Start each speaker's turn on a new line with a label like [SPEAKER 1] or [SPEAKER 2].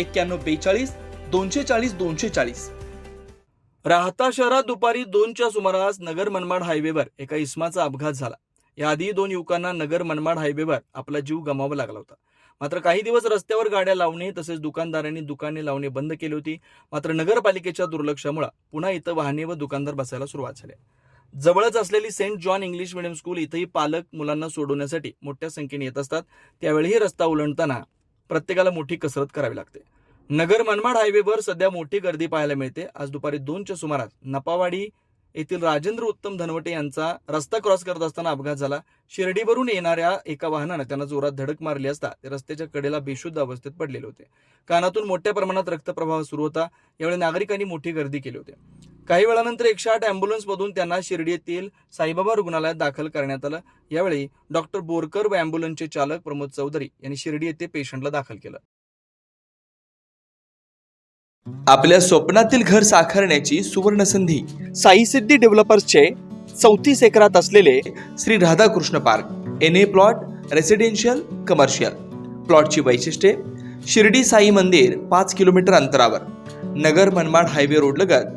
[SPEAKER 1] एक्क्याण्णव बेचाळीस दोनशे चाळीस दोनशे चाळीस. राहता शहरात दुपारी दोनच्या सुमारास नगर मनमाड हायवेवर एका इस्माचा अपघात झाला. याआधी दोन युवकांना नगर मनमाड हायवेवर आपला जीव गमावा लागला होता. मात्र काही दिवस रस्त्यावर गाड्या लावणे तसेच दुकानदारांनी दुकाने लावणे बंद केली होती. मात्र नगरपालिकेच्या दुर्लक्षामुळे पुन्हा इथं वाहने व दुकानदार बसायला सुरुवात झाली. जवळच असलेली saint John English medium school इथंही पालक मुलांना सोडवण्यासाठी मोठ्या संख्येने येत असतात. त्यावेळीही रस्ता ओलांडताना प्रत्येकाला मोठी कसरत करावी लागते. नगर मनमाड हायवेवर सध्या मोठी गर्दी पाहायला मिळते. आज दुपारी दोनच्या सुमारास नपावाडी येथील राजेंद्र उत्तम धनवटे यांचा रस्ता क्रॉस करत असताना अपघात झाला. शिर्डीवरून येणाऱ्या एका वाहनानं त्यांना जोरात धडक मारली असता ते रस्त्याच्या कडेला बेशुद्ध अवस्थेत पडलेले होते. कानातून मोठ्या प्रमाणात रक्तप्रवाह सुरू होता. यावेळी नागरिकांनी मोठी गर्दी केली होती. काही वेळानंतर एकशे आठ अँब्युलन्समधून त्यांना शिर्डी येथील साईबाबा रुग्णालयात दाखल करण्यात आलं. यावेळी डॉक्टर बोरकर व अँब्युलन्सचे चालक प्रमोद चौधरी यांनी शिर्डी येथे पेशंटला दाखल केलं. आपल्या स्वप्नातील घर साकारण्याची सुवर्ण संधी साई सिद्धी डेव्हलपर्सचे चौतीस एकरात असलेले Shri Radhakrishna park N A plot residential commercial प्लॉटची वैशिष्ट्ये शिर्डी साई मंदिर पाच किलोमीटर अंतरावर नगर मनमाड हायवे रोडलगत